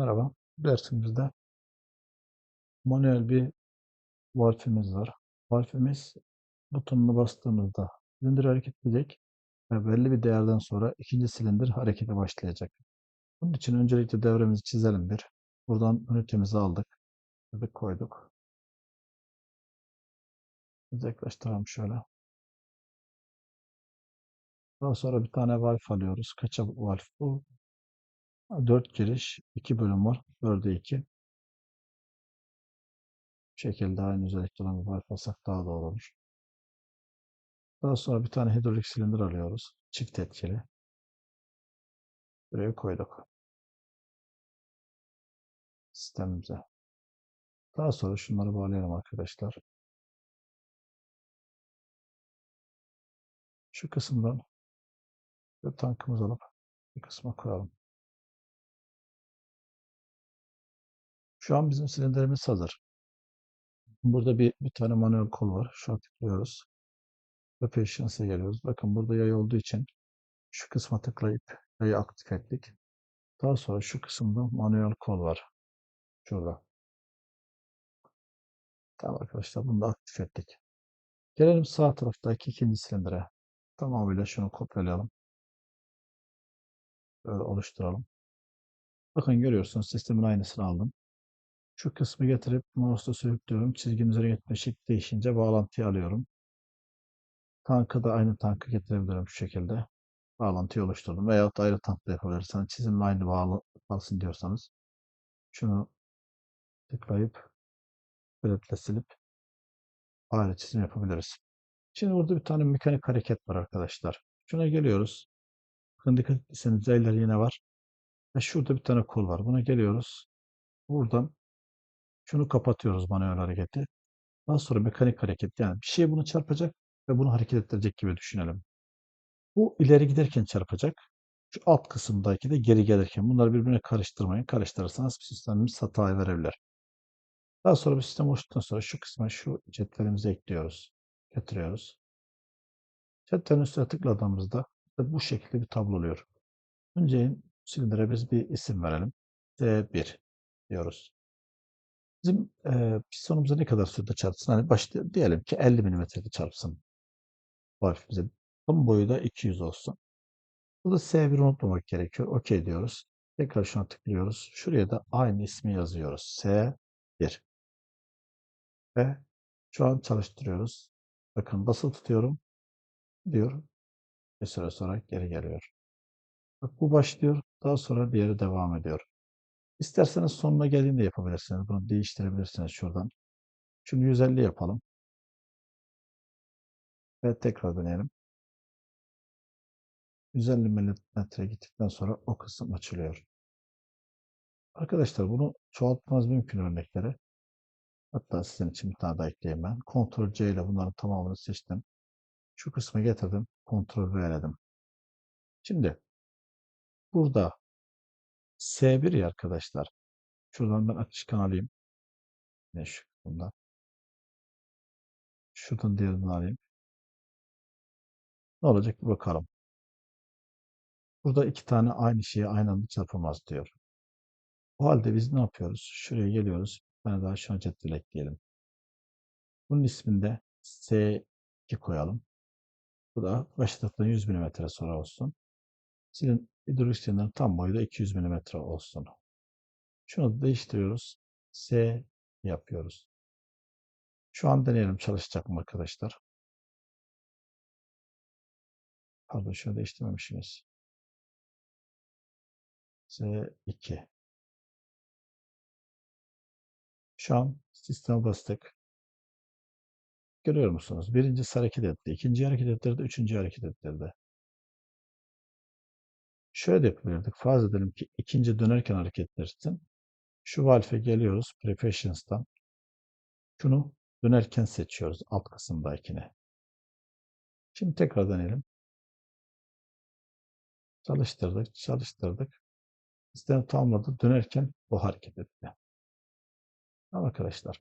merhaba. Dersimizde manuel bir valfimiz var. Valfimiz butonuna bastığımızda silindir hareket edecek ve belli bir değerden sonra ikinci silindir harekete başlayacak. Bunun için öncelikle devremizi çizelim bir. Buradan ünitemizi aldık. ve koyduk. Yaklaştıralım şöyle. Daha sonra bir tane valf alıyoruz. Kaça valf bu? 4 giriş, 2 bölüm var. 4'e 2. Bu şekilde aynı özellikle olan bir valf alsak daha doğru olur. Daha sonra bir tane hidrolik silindir alıyoruz. Çift etkili. Buraya koyduk. Sistemimize. Daha sonra şunları bağlayalım arkadaşlar. Şu kısımdan bir tankımızı alıp bir kısma koyalım. Şu an bizim silindirimiz hazır. Burada bir, bir tane manuel kol var. Şu an tıklıyoruz. Ve geliyoruz. Bakın burada yay olduğu için şu kısma tıklayıp yayı aktif ettik. Daha sonra şu kısımda manuel kol var. Şurada. Tamam arkadaşlar bunu da aktif ettik. Gelelim sağ taraftaki ikinci silindire. Tamamıyla şunu kopyalayalım. Böyle oluşturalım. Bakın görüyorsunuz sistemin aynısını aldım. Şu kısmı getirip mouse'la sürüklüyorum. Çizginin üzerine gitme şekli değişince bağlantıyı alıyorum. Tankı da aynı tankı getirebilirim şu şekilde. Bağlantıyı oluşturdum. Veyahut da ayrı tankla yapabilirsiniz. Çizimle aynı bağlı kalsın diyorsanız. Şunu tıklayıp Fred'le silip ayrı çizim yapabiliriz. Şimdi burada bir tane mekanik hareket var arkadaşlar. Şuna geliyoruz. Bakın dikkat etseniz Z'ler yine var. Ve şurada bir tane kol var. Buna geliyoruz. Buradan şunu kapatıyoruz manuel hareketi. Daha sonra mekanik hareket. Yani bir şey bunu çarpacak ve bunu hareket ettirecek gibi düşünelim. Bu ileri giderken çarpacak. Şu alt kısımdaki de geri gelirken. Bunları birbirine karıştırmayın. Karıştırırsanız sistemimiz hatayı verebilir. Daha sonra bir sistem oluştuktan sonra şu kısma şu cetvelimizi ekliyoruz. Getiriyoruz. Cetvelin üstüne tıkladığımızda bu şekilde bir tablo oluyor. Önce silindire biz bir isim verelim. D1 diyoruz. Bizim e, pistonumuza ne kadar sürede çarpsın? Hani başta diyelim ki 50 milimetrede çarpsın. Valfimize. Tam boyu da 200 olsun. Burada S1 unutmamak gerekiyor. OK diyoruz. Tekrar şuna tıklıyoruz. Şuraya da aynı ismi yazıyoruz. S1. Ve şu an çalıştırıyoruz. Bakın basılı tutuyorum. Diyor. Bir süre sonra geri geliyor. Bak bu başlıyor. Daha sonra diğeri devam ediyor. İsterseniz sonuna geldiğinde yapabilirsiniz. Bunu değiştirebilirsiniz şuradan. Şunu 150 yapalım. Ve tekrar deneyelim. 150 milimetre gittikten sonra o kısım açılıyor. Arkadaşlar bunu çoğaltmanız mümkün örnekleri. Hatta sizin için bir tane daha ekleyeyim ben. Ctrl C ile bunların tamamını seçtim. Şu kısmı getirdim. Ctrl V eledim. Şimdi burada S1 ya arkadaşlar. Şuradan ben akışkan alayım. Ne şu kısımdan. Şuradan diğerini alayım. Ne olacak bir bakalım. Burada iki tane aynı şeye aynı anda çarpamaz diyor. O halde biz ne yapıyoruz? Şuraya geliyoruz. Bir tane daha şuna cetvel ekleyelim. Bunun isminde S2 koyalım. Bu da başlıktan 100 mm sonra olsun. Silin hidrolik silindirin tam boyu da 200 mm olsun. Şunu da değiştiriyoruz. S yapıyoruz. Şu an deneyelim çalışacak mı arkadaşlar? Pardon şunu değiştirmemişsiniz. S2. Şu an sisteme bastık. Görüyor musunuz? Birincisi hareket etti. ikinci hareket ettirdi. Üçüncü hareket ettirdi. Şöyle de yapabilirdik. Farz edelim ki ikinci dönerken hareket ettirsin. Şu valfe geliyoruz. Professions'tan. Şunu dönerken seçiyoruz. Alt kısımdakine. Şimdi tekrar deneyelim. Çalıştırdık, çalıştırdık. Sistem tamamladı. Dönerken o hareket etti. Tamam arkadaşlar.